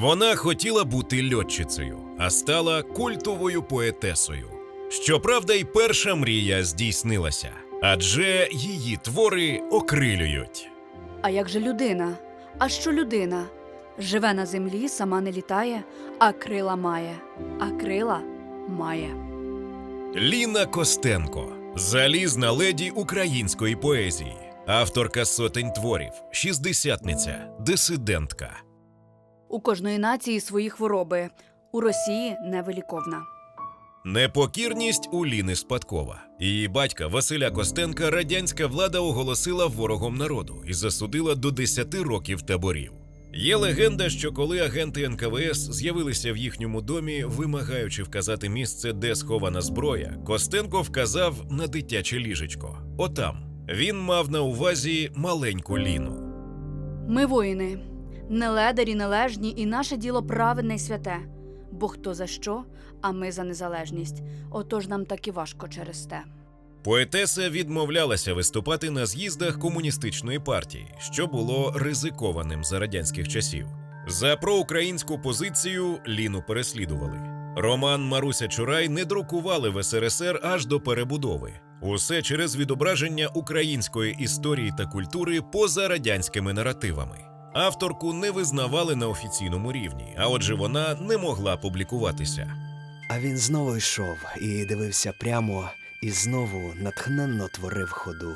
Вона хотіла бути льотчицею, а стала культовою поетесою. Щоправда, й перша мрія здійснилася, адже її твори окрилюють. А як же людина? А що людина? Живе на землі, сама не літає, а крила має, а крила має. Ліна Костенко залізна леді української поезії, авторка сотень творів, шістдесятниця, дисидентка. У кожної нації свої хвороби. У Росії невиліковна. Непокірність у Ліни спадкова. Її батька Василя Костенка радянська влада оголосила ворогом народу і засудила до 10 років таборів. Є легенда, що коли агенти НКВС з'явилися в їхньому домі, вимагаючи вказати місце, де схована зброя, Костенко вказав на дитяче ліжечко. Отам він мав на увазі маленьку Ліну. Ми воїни, не ледарі належні, і наше діло праведне й святе. Бо хто за що, а ми за незалежність. Отож нам так і важко через те. Поетеса відмовлялася виступати на з'їздах комуністичної партії, що було ризикованим за радянських часів. За проукраїнську позицію Ліну переслідували. Роман Маруся Чурай не друкували в СРСР аж до перебудови. Усе через відображення української історії та культури поза радянськими наративами. Авторку не визнавали на офіційному рівні, а отже, вона не могла публікуватися. А він знову йшов і дивився прямо, і знову натхненно творив ходу.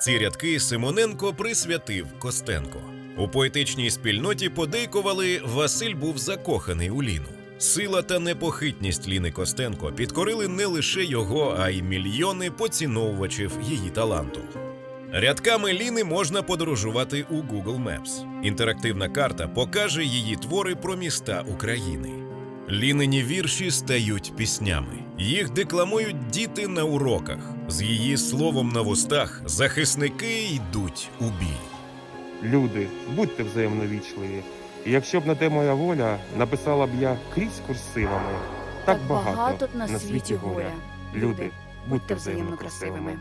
Ці рядки Симоненко присвятив Костенко. У поетичній спільноті подейкували Василь був закоханий у Ліну. Сила та непохитність Ліни Костенко підкорили не лише його, а й мільйони поціновувачів її таланту. Рядками Ліни можна подорожувати у Google Maps. Інтерактивна карта покаже її твори про міста України. Лінині вірші стають піснями. Їх декламують діти на уроках. З її словом на вустах захисники йдуть у бій. Люди, будьте взаємно вічливі. І якщо б на те моя воля, написала б я крізь курсивами. Так, багато, на світі горя. Люди, будьте взаємно красивими.